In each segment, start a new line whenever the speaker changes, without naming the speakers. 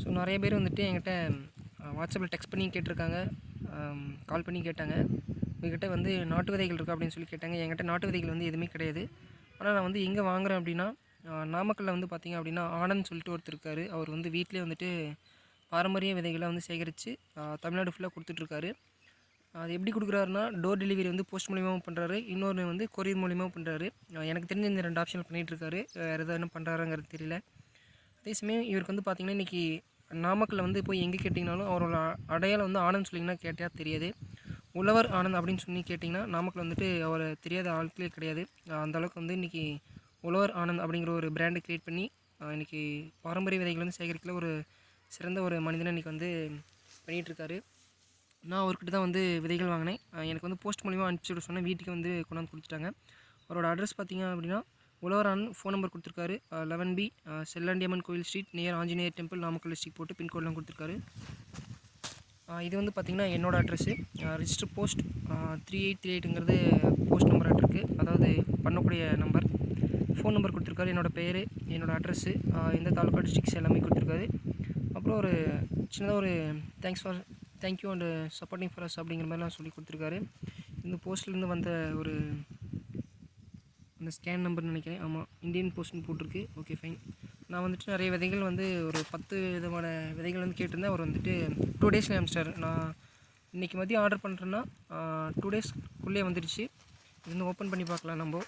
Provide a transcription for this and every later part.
So நிறைய பேர் வந்துட்டு என்கிட்ட வாட்ஸ்அப்பில் டெக்ஸ்ட் பண்ணி கேட்டிருக்காங்க. கால் பண்ணி கேட்டாங்க. உங்ககிட்ட வந்து நாட்டு விதைகள் இருக்கா அப்படின்னு சொல்லி கேட்டாங்க. என்கிட்ட நாட்டு விதைகள் வந்து எதுவுமே கிடையாது. ஆனால் நான் வந்து எங்கே வாங்குகிறேன் அப்படின்னா நாமக்கல்லில் வந்து பார்த்திங்க அப்படின்னா ஆனந்த் சொல்லிட்டு ஒருத்தர் இருக்கார். அவர் வந்து வீட்டிலே வந்துட்டு பாரம்பரிய விதைகளை வந்து சேகரித்து தமிழ்நாடு ஃபுல்லாக கொடுத்துட்ருக்காரு. அது எப்படி கொடுக்குறாருன்னா டோர் டெலிவரி வந்து போஸ்ட் மூலியமாகவும் பண்ணுறாரு இன்னொன்று வந்து கொரியர் மூலியமாகவும் பண்ணுறாரு எனக்கு தெரிஞ்ச இந்த ரெண்டு ஆப்ஷன் பண்ணிகிட்ருக்காரு வேறு எதாவது என்ன பண்ணுறாருங்கிறது தெரியல. அதே சமயம் இவருக்கு வந்து பார்த்திங்கன்னா இன்றைக்கி நாமக்கல்ல வந்து போய் எங்கே கேட்டிங்கனாலும் அவரோட அடையாளம் வந்து ஆனந்த் சொல்லிங்கன்னா கேட்டால் தெரியாது. உழவர் ஆனந்த் அப்படின்னு சொல்லி கேட்டிங்கன்னா நாமக்கல் வந்துட்டு அவர் தெரியாத ஆட்களே கிடையாது. அந்தளவுக்கு வந்து இன்றைக்கி உழவர் ஆனந்த் அப்படிங்கிற ஒரு பிராண்டை க்ரியேட் பண்ணி இன்றைக்கி இன்னைக்கு பாரம்பரிய விதைகள் வந்து சேகரிக்கல ஒரு சிறந்த ஒரு மனிதனை இன்றைக்கி வந்து பண்ணிகிட்ருக்காரு நான் அவர்கிட்ட தான் வந்து விதைகள் வாங்கினேன். எனக்கு வந்து போஸ்ட் மூலிமா அனுப்பிச்சி விட சொன்னேன். வீட்டுக்கு வந்து கொண்டாந்து கொடுத்துட்டாங்க. அவரோட அட்ரஸ் பார்த்தீங்க அப்படின்னா உழவரான் ஃபோன் நம்பர் கொடுத்துருக்காரு. Eleven B Sellandiamman Koil street near Anjaneyar temple Namakkal district போட்டு பின்கோட்லாம் கொடுத்துருக்காரு. இது வந்து பார்த்திங்கன்னா என்னோடய address register post three eight three எயிட்டுங்கிறது post number இருக்குது அதாவது பண்ணக்கூடிய நம்பர் ஃபோன் நம்பர் கொடுத்துருக்காரு என்னோடய பேர் என்னோடய அட்ரஸ்ஸு எந்த தாலுக்கா டிஸ்ட்ரிக்ஸ் எல்லாமே கொடுத்துருக்காரு. அப்புறம் ஒரு சின்னதாக ஒரு thanks for thank you and supporting for us அப்படிங்கிற மாதிரிலாம் சொல்லி கொடுத்துருக்காரு. இந்த போஸ்ட்லேருந்து வந்த ஒரு அந்த ஸ்கேன் நம்பர் நினைக்கிறேன். ஆமாம் இந்தியன் போஸ்ட்னு போட்டிருக்கு. ஓகே ஃபைன் நான் வந்துட்டு நிறைய விதைகள் வந்து ஒரு பத்து விதமான விதைகள் வந்து கேட்டிருந்தேன். அவர் வந்துட்டு டூ டேஸில் அனுப்பிச்சிட்டாரு. நான் இன்றைக்கி மதியம் ஆர்டர் பண்ணுறேன்னா டூ டேஸ்க்குள்ளே வந்துடுச்சு இது வந்து ஓப்பன் பண்ணி பார்க்கலாம் நம்ம.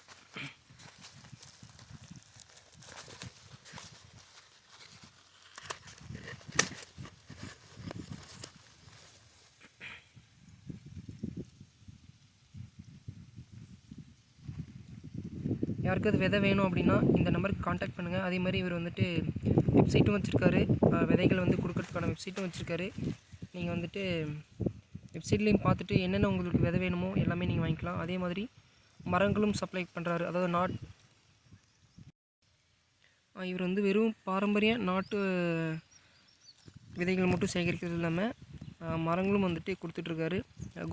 யாருக்காவது விதை வேணும் அப்படின்னா இந்த நம்பருக்கு காண்டாக்ட் பண்ணுங்கள் அதே மாதிரி இவர் வந்துட்டு வெப்சைட்டும் வச்சுருக்காரு. விதைகள் வந்து கொடுக்கறதுக்கான வெப்சைட்டும் வச்சுருக்காரு. நீங்கள் வந்துட்டு வெப்சைட்லேயும் பார்த்துட்டு என்னென்ன உங்களுக்கு விதை வேணுமோ எல்லாமே நீங்கள் வாங்கிக்கலாம். அதே மாதிரி மரங்களும் சப்ளை பண்ணுறாரு அதாவது நாட் இவர் வந்து வெறும் பாரம்பரிய நாட்டு விதைகள் மட்டும் சேகரிக்கிறது இல்லாமல் மரங்களும் வந்துட்டு கொடுத்துட்ருக்காரு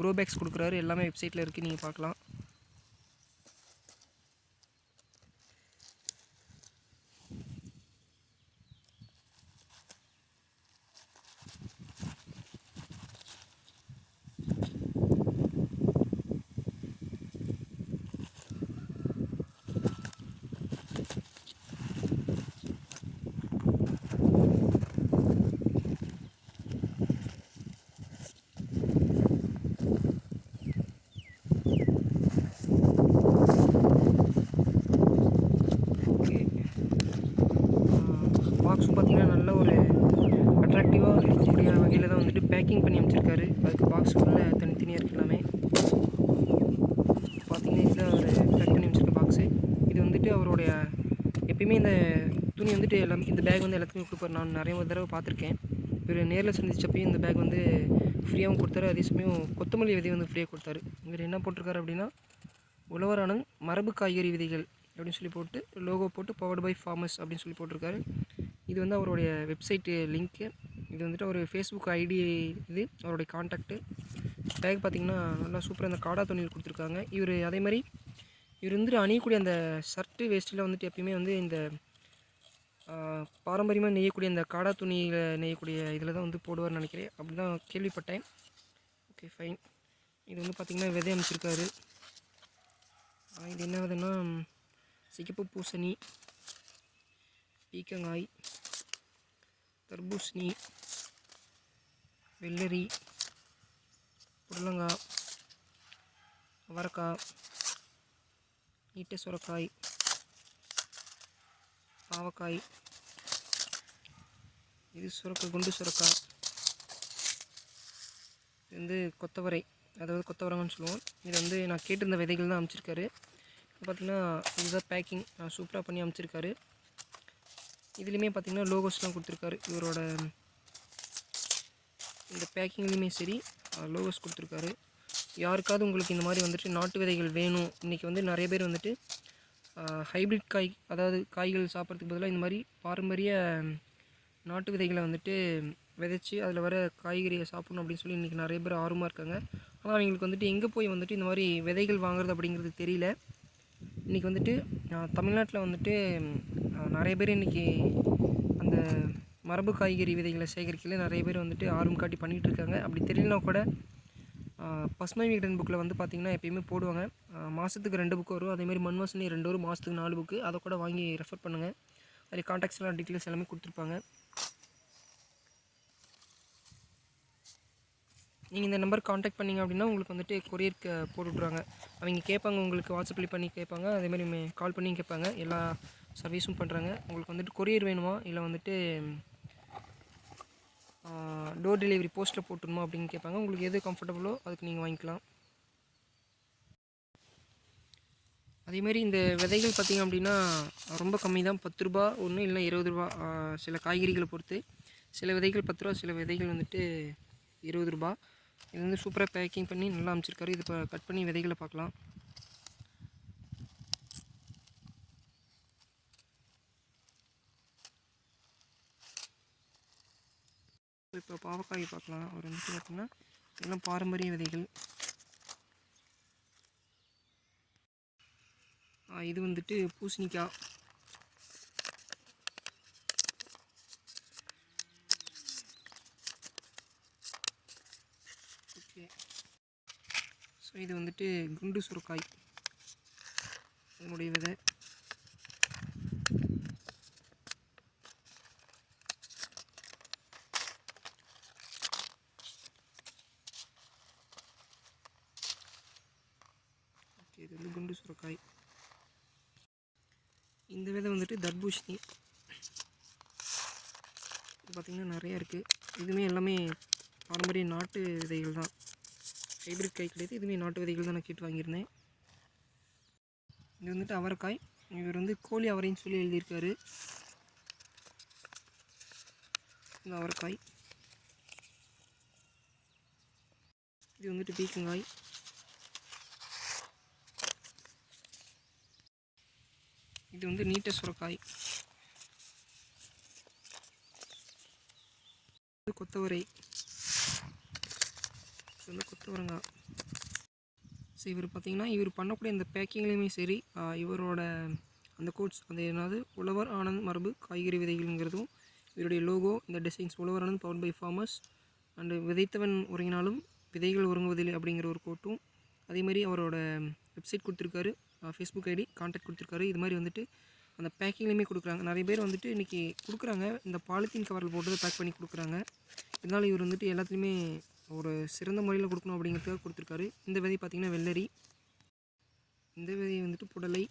க்ரோ பேக்ஸ் கொடுக்குறாரு. எல்லாமே வெப்சைட்டில் இருக்குது நீங்கள் பார்க்கலாம் ஓகே பாக்ஸும் பார்த்தீங்கன்னா நல்ல ஒரு அட்ராக்டிவாக இருக்கக்கூடிய வகையில் தான் வந்துட்டு பேக்கிங் பண்ணி அமைச்சிருக்காரு. அதுக்கு பாக்ஸ் உள்ள தனித்தனியாக இருக்குது எல்லாமே. பார்த்தீங்கன்னா இதில் ஒரு பேக் பண்ணி அமைச்சிருக்க பாக்ஸு இது வந்துட்டு அவருடைய எப்பயுமே இந்த துணி வந்துட்டு எல்லாம் இந்த பேக் வந்து எல்லாத்துக்குமே கொடுப்பாரு நான் நிறைய ஒரு தடவை பார்த்துருக்கேன். இவர் நேரில் சந்திச்சப்பையும் இந்த பேக் வந்து ஃப்ரீயாகவும் கொடுத்தாரு. அதே சமயம் கொத்தமல்லி விதை வந்து ஃப்ரீயாக கொடுத்தாரு. இவர் என்ன போட்டிருக்காரு அப்படின்னா உழவரானந்த் மரபு காய்கறி விதைகள் அப்படின்னு சொல்லி போட்டு லோகோ போட்டு பவர்டு பை ஃபார்மர்ஸ் அப்படின்னு சொல்லி போட்டிருக்காரு. இது வந்து அவருடைய வெப்சைட்டு லிங்க்கு இது வந்துட்டு ஒரு ஃபேஸ்புக் ஐடி இது அவருடைய காண்டாக்ட்டு பேக் பார்த்திங்கன்னா நல்லா சூப்பராக இந்த காடா துணியில் கொடுத்துருக்காங்க. இவர் அதே மாதிரி இவர் வந்துட்டு அணியக்கூடிய அந்த ஷர்ட்டு வேஸ்ட்டில் வந்துட்டு எப்பயுமே வந்து இந்த பாரம்பரியமாக நெய்யக்கூடிய அந்த காடா துணியில் நெய்யக்கூடிய இதில் தான் வந்து போடுவார்னு நினைக்கிறேன். அப்படி தான் கேள்விப்பட்டேன். ஓகே ஃபைன் இது வந்து பார்த்திங்கன்னா விதை அமைச்சிருக்காரு இது என்ன விதைன்னா சிகப்பு பூசணி பீக்கங்காய். தர்பூசணி வெள்ளரி புடலங்காய் அவரக்காய் நீட்ட சுரக்காய் பாவக்காய் இது சுரக்காய் குண்டு சுரக்காய் இது வந்து கொத்தவரை அதாவது கொத்தவரங்கன்னு சொல்லுவோம். இது வந்து நான் கேட்டிருந்த விதைகள் தான் அமைச்சிருக்காரு. பார்த்திங்கன்னா இதுதான் பேக்கிங் சூப்பராக பண்ணி அமைச்சிருக்காரு. இதுலேயுமே பார்த்திங்கன்னா லோகோஸ்லாம் கொடுத்துருக்காரு. இவரோட இந்த பேக்கிங்லேயுமே சரி லோகோஸ் கொடுத்துருக்காரு. யாருக்காவது உங்களுக்கு இந்த மாதிரி வந்துட்டு நாட்டு விதைகள் வேணும் இன்றைக்கி வந்து நிறைய பேர் வந்துட்டு ஹைப்ரிட் காய் அதாவது காய்கள் சாப்பிட்றதுக்கு பதிலாக இந்த மாதிரி பாரம்பரிய நாட்டு விதைகளை வந்துட்டு விதைச்சி அதில் வர காய்கறியை சாப்பிடணும் அப்படின்னு சொல்லி இன்றைக்கி நிறைய பேர் ஆர்வமாக இருக்காங்க. ஆனால் அவங்களுக்கு வந்துட்டு எங்கே போய் வந்துட்டு இந்த மாதிரி விதைகள் வாங்குறது அப்படிங்கிறது தெரியல. இன்றைக்கி வந்துட்டு தமிழ்நாட்டில் வந்துட்டு நிறைய பேர் இன்றைக்கி அந்த மரபு காய்கறி விதைகளை சேகரிக்கல நிறைய பேர் வந்துட்டு ஆர்வம் காட்டி பண்ணிகிட்டு இருக்காங்க. அப்படி தெரியலனா கூட பசுமை விகடன் புக்கில் வந்து பார்த்திங்கன்னா எப்பயுமே போடுவாங்க. மாதத்துக்கு ரெண்டு புக்கு வரும். அதேமாதிரி மண் வாசனை ரெண்டு வரும். மாதத்துக்கு நாலு புக்கு அதை கூட வாங்கி ரெஃபர் பண்ணுங்கள் அதில் காண்டாக்ட்ஸ்லாம் டீட்டெயில்ஸ் எல்லாமே கொடுத்துருப்பாங்க. நீங்கள் இந்த நம்பர் காண்டாக்ட் பண்ணிங்க அப்படின்னா உங்களுக்கு வந்துட்டு கொரியருக்கு போட்டு விட்ருவாங்க அவங்க கேட்பாங்க உங்களுக்கு வாட்ஸ்அப்பில் பண்ணி கேட்பாங்க. அதேமாதிரி கால் பண்ணி கேட்பாங்க. எல்லா சர்வீஸும் பண்ணுறாங்க உங்களுக்கு வந்துட்டு கொரியர் வேணுமா? இல்லை வந்துட்டு டோர் டெலிவரி போஸ்ட்டில் போட்டுருமா அப்படின்னு கேட்பாங்க. உங்களுக்கு எது கம்ஃபர்டபுளோ அதுக்கு நீங்கள் வாங்கிக்கலாம். அதேமாரி இந்த விதைகள் பார்த்திங்க அப்படின்னா ரொம்ப கம்மி தான். பத்து ரூபா ஒன்று இல்லை இருபது ரூபா. சில காய்கறிகளை பொறுத்து. சில விதைகள் பத்து ரூபா சில விதைகள் வந்துட்டு இருபது ரூபா. இது வந்து சூப்பராக பேக்கிங் பண்ணி நல்லா அமைச்சிருக்காரு. இது இப்போ கட் பண்ணி விதைகளை பார்க்கலாம் இப்போ பாவக்காய் பார்க்கலாம். அவர் வந்துட்டு பார்த்திங்கன்னா எல்லாம் பாரம்பரிய விதைகள். இது வந்துட்டு பூசணிக்காய். ஓகே. ஸோ இது வந்துட்டு குண்டு சுரக்காய். இதனுடைய விதை. இது வந்து குண்டு சுரக்காய். இந்த விதை வந்துட்டு தர்பூஷணி இது பார்த்திங்கன்னா நிறையா இருக்குது இதுவுமே எல்லாமே பாரம்பரிய நாட்டு விதைகள் தான். ஹைப்ரிட் காய் கிடையாது. இதுவுமே நாட்டு விதைகள் தான் நான் கேட்டு வாங்கியிருந்தேன். இது வந்துட்டு அவரைக்காய். இவர் வந்து கோழி அவரைன்னு சொல்லி எழுதியிருக்காரு. இந்த அவரைக்காய். இது வந்துட்டு பீக்கங்காய். இது வந்து நீட்ட சுரக்காய். இது கொத்தவரை. இது வந்து கொத்தவரங்காய். ஸோ இவர் பார்த்தீங்கன்னா இவர் பண்ணக்கூடிய இந்த பேக்கிங்லேயுமே சரி இவரோட அந்த கோட்ஸ் அந்த என்னது உழவர் ஆனந்த் மரபு காய்கறி விதைகள்ங்கிறதும் இவருடைய லோகோ இந்த designs Uzhavar Anand power by farmers and விதைத்தவன் உறங்கினாலும் விதைகள் உறங்குவதில்லை அப்படிங்கிற ஒரு கோட்டும் அதே மாதிரி அவரோட வெப்சைட் கொடுத்துருக்காரு ஃபேஸ்புக் ஐடி காண்டாக்ட் கொடுத்துருக்காரு. இது மாதிரி வந்துட்டு அந்த பேக்கிங்லேயுமே கொடுக்குறாங்க. நிறைய பேர் வந்துட்டு இன்றைக்கி கொடுக்குறாங்க. இந்த பாலித்தீன் கவரில் போட்டு பேக் பண்ணி கொடுக்குறாங்க. இதனால் இவர் வந்துட்டு எல்லாத்துலேயுமே ஒரு சிறந்த முறையில் கொடுக்கணும் அப்படிங்கிறதுக்காக கொடுத்துருக்காரு. இந்த விதை பார்த்திங்கன்னா வெள்ளரி. இந்த விதை வந்துட்டு புடலை.